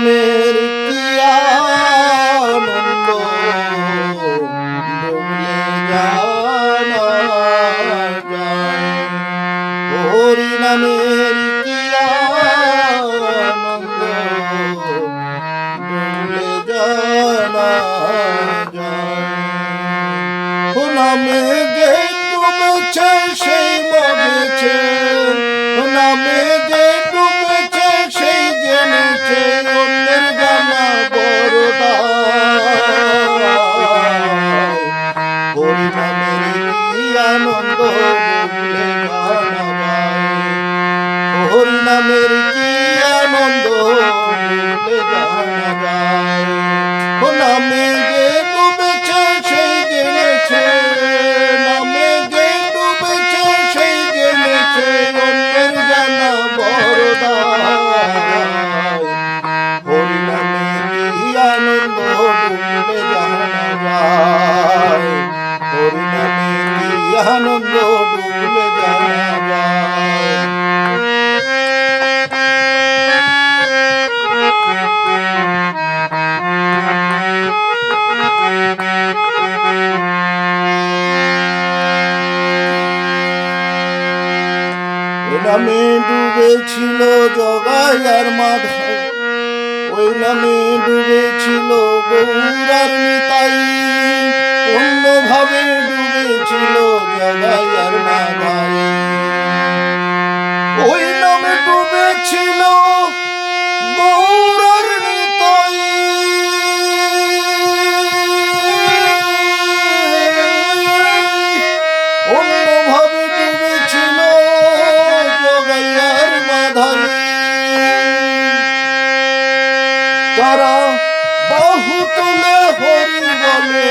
নামের কি আনন্দ হরি নামের কি আনন্দ জানা নামে যে তুমেছে সেই মজেছে নামে যে আনন্দ হরি নামের জন্য ডুবলে যাবা নামে ডুবেছিল জগাই আর মাধব ওই নামে ডুবেছিল গৌরার নিতাই। অন্যভাবে ডুবে ছিল জগাই আর ছিল গৌরার নিতয় অন্যভাবে ছিল জগাই আর তারা বাহু তুলে হরি বলে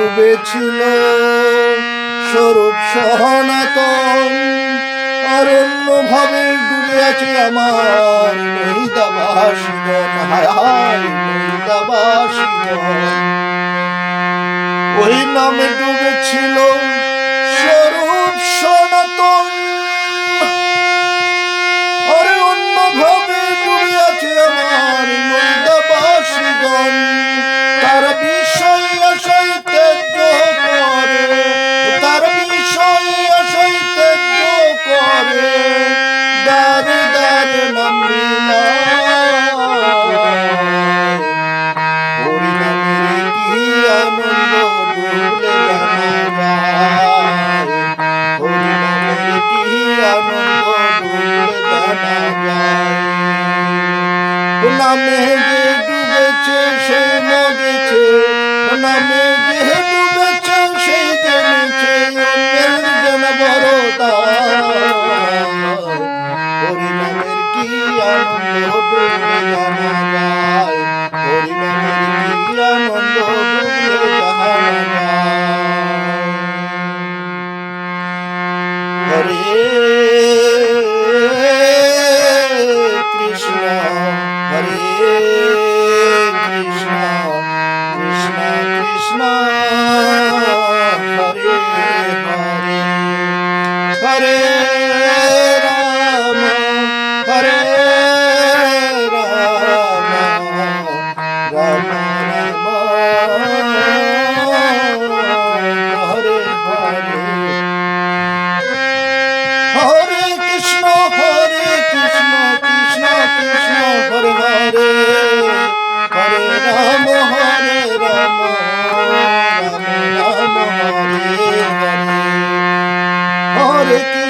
পূর্বে ছিল স্বরূপ সহনাতন অরণ্য ভাবে ডুবে আছে আমার মহিতাবাসীগণ, হায় মহিতাবাসীগণ। ওই নামে ডুবে ছিল স্বরূপ সনাতন। নামে যে ডুবেছে সে মরেছে। নামে যে পরে